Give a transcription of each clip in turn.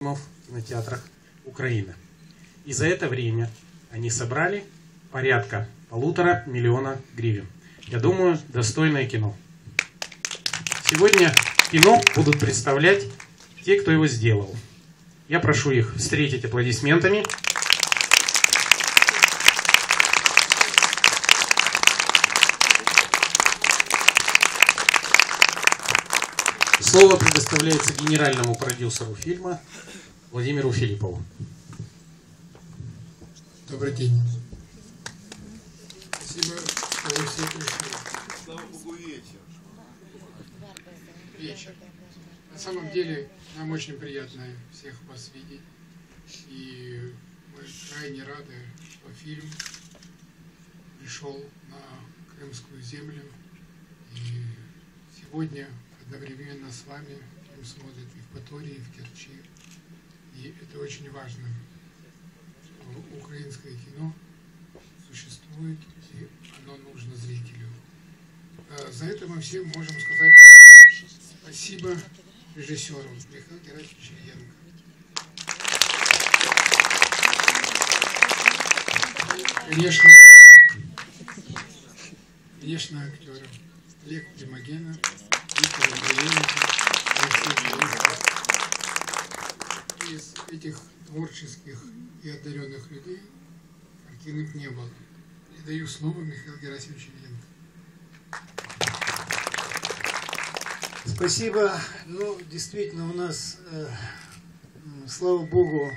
фильмов в кинотеатрах Украины. И за это время они собрали порядка полутора миллиона гривен. Я думаю, достойное кино. Сегодня кино будут представлять те, кто его сделал. Я прошу их встретить аплодисментами. Слово предоставляется генеральному продюсеру фильма Владимиру Филиппову. Добрый день. Спасибо, что вы все пришли. Слава Богу, вечер. Вечер. На самом деле, нам очень приятно всех вас видеть. И мы крайне рады, что фильм пришел на крымскую землю. И сегодня одновременно с вами фильм смотрят и в Патории, и в Керчи. И это очень важно, украинское кино существует, и оно нужно зрителю. А За это мы все можем сказать спасибо режиссеру Михаилу Герасимовичу Ильенко. Конечно, конечно, актерам Олег Примагенов, Из этих творческих и одаренных людей картины не было. Передаю слово Михаилу Герасимовичу Ильенко. Спасибо. Ну, действительно, у нас, э, слава богу,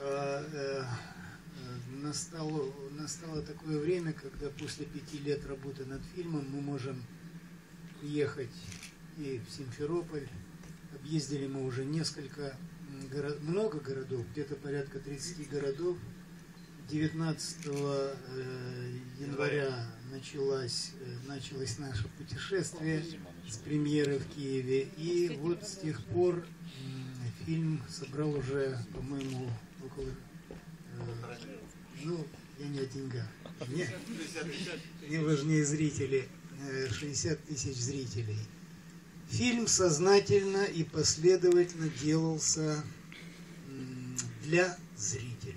э, э, настало, настало такое время, когда после пяти лет работы над фильмом мы можем ехать и в Симферополь. Объездили мы уже несколько, много городов, где-то порядка 30 городов. 19 э, января началось, э, началось наше путешествие с премьеры в Киеве. И вот с тех пор фильм собрал уже, по-моему, около... э, ну, я не о деньгах. Мне, мне важнее зрители. Э, 60 тысяч зрителей. Фильм сознательно и последовательно делался для зрителей.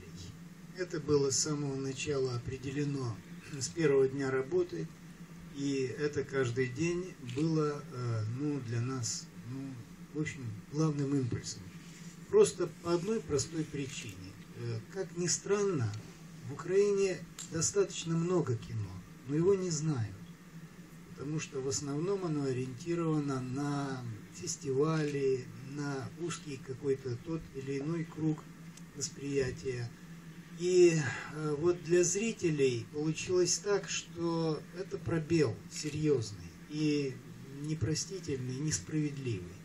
Это было с самого начала определено с первого дня работы. И это каждый день было э, ну, для нас, ну, в общем, главным импульсом. Просто по одной простой причине. Э, Как ни странно, в Украине достаточно много кино, но его не знают. Потому что в основном оно ориентировано на фестивали, на узкий какой-то тот или иной круг восприятия. И э, вот для зрителей получилось так, что это пробел серьезный и непростительный, несправедливый.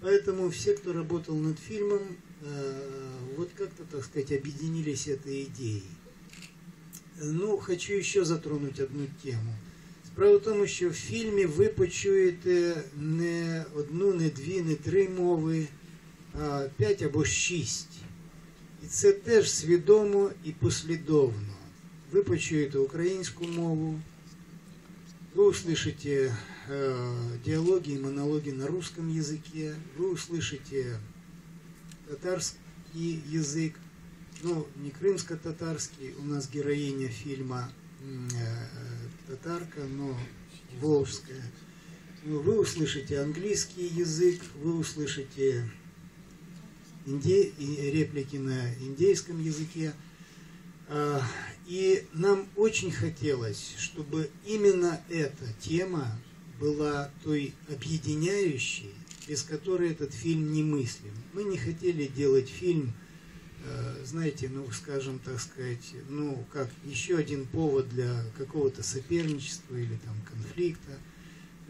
Поэтому все, кто работал над фильмом, э, вот как-то, так сказать, объединились этой идеей. Ну, хочу еще затронуть одну тему. Справа в тому, що в фільмі ви почуєте не одну, не дві, не три мови, а п'ять або шість. І це теж свідомо і послідовно. Ви почуєте українську мову, вы услышите э, диалоги и монологи на русском языке, вы услышите татарский язык, ну, не крымско-татарский, у нас героиня фильма м, э, татарка, но волжская. Ну, Вы услышите английский язык, вы услышите инди- реплики на индейском языке. А, И нам очень хотелось, чтобы именно эта тема была той объединяющей, без которой этот фильм немыслим. Мы не хотели делать фильм, знаете, ну, скажем, так сказать, ну, как еще один повод для какого-то соперничества или там конфликта.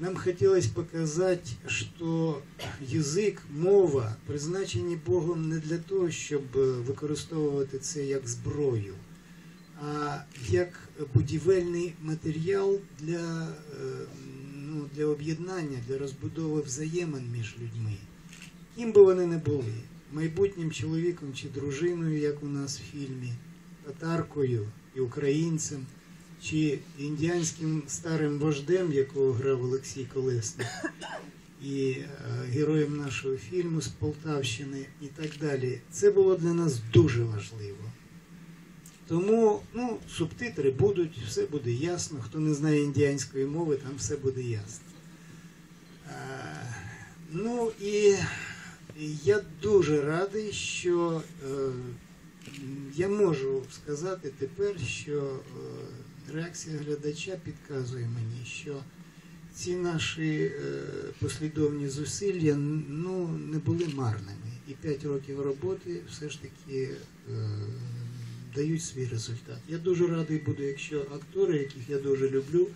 Нам хотелось показать, що язик, мова призначені Богом не для того, щоб використовувати це як зброю, а як будівельний матеріал для, е, ну, для об'єднання, для розбудови взаємин між людьми. Ким би вони не були, майбутнім чоловіком чи дружиною, як у нас в фільмі, татаркою і українцем, чи індіанським старим вождем, якого грав Олексій Колесник. і е, героєм нашого фільму з Полтавщини і так далі. Це було для нас дуже важливо. Тому ну, субтитри будуть, все буде ясно. Хто не знає індіанської мови, там все буде ясно. Е, ну і я дуже радий, що е, я можу сказати тепер, що е, реакція глядача підказує мені, що ці наші е, послідовні зусилля ну, не були марними. І 5 років роботи все ж таки дають свій результат. Я дуже радий буду, якщо актори, яких я дуже люблю,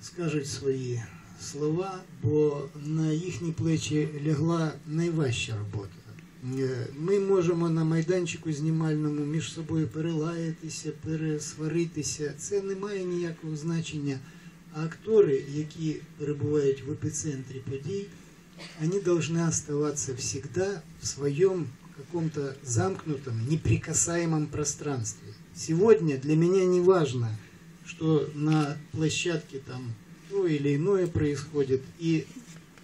скажуть свої слова, бо на їхні плечі лягла найважча робота. Е, Ми можемо на майданчику знімальному між собою перелаятися, пересваритися. Це не має ніякого значення. А актори, які перебувають в епицентрі подій, они должны оставаться всегда в своем каком-то замкнутом, неприкасаемом пространстве. Сегодня для меня не важно, что на площадке там то или иное происходит, и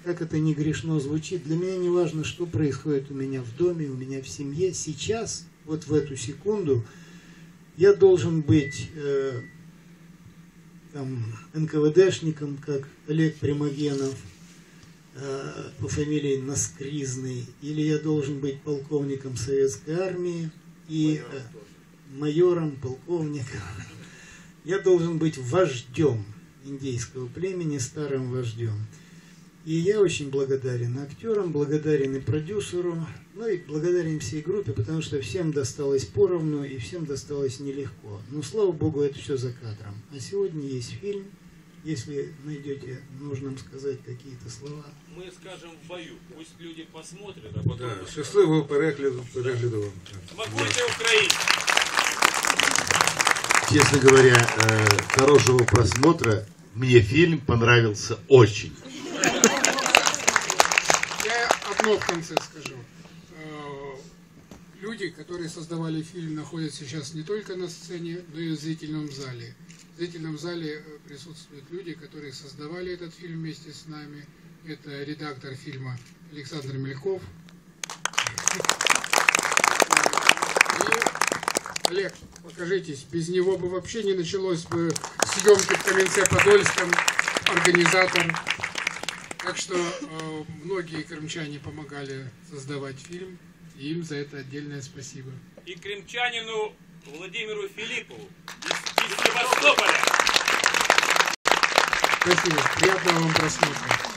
как это не грешно звучит, для меня не важно, что происходит у меня в доме, у меня в семье. Сейчас, вот в эту секунду, я должен быть э, там, НКВДшником, как Олег Примогенов, э, по фамилии Наскризный, или я должен быть полковником советской армии и э, майором, полковником. Я должен быть вождем индейского племени, старым вождем. И я очень благодарен актерам, благодарен и продюсеру, ну и благодарен всей группе, потому что всем досталось поровну и всем досталось нелегко. Но слава богу, это все за кадром. А сегодня есть фильм. Если найдете нужным сказать какие-то слова. Ми скажемо в бою. Пусть люди посмотрят, а потом... Да, щасливого перегляду, перегляду вам. Смакуйте Україні! Честно говоря, э, хорошего просмотра. Мне фильм понравился очень. Я одно в конце скажу. Э, Люди, которые создавали фильм, находятся сейчас не только на сцене, но и в зрительном зале. В зрительном зале э, присутствуют люди, которые создавали этот фильм вместе с нами. Это редактор фильма Александр Мельков. И Олег, покажитесь. Без него бы вообще не началось бы съемки в Каменце-Подольском. Организатор. Так что э, многие крымчане помогали создавать фильм, и им за это отдельное спасибо. І кримчанину Владимиру Филиппову из, из Севастополя. Спасибо. Приятного вам просмотра.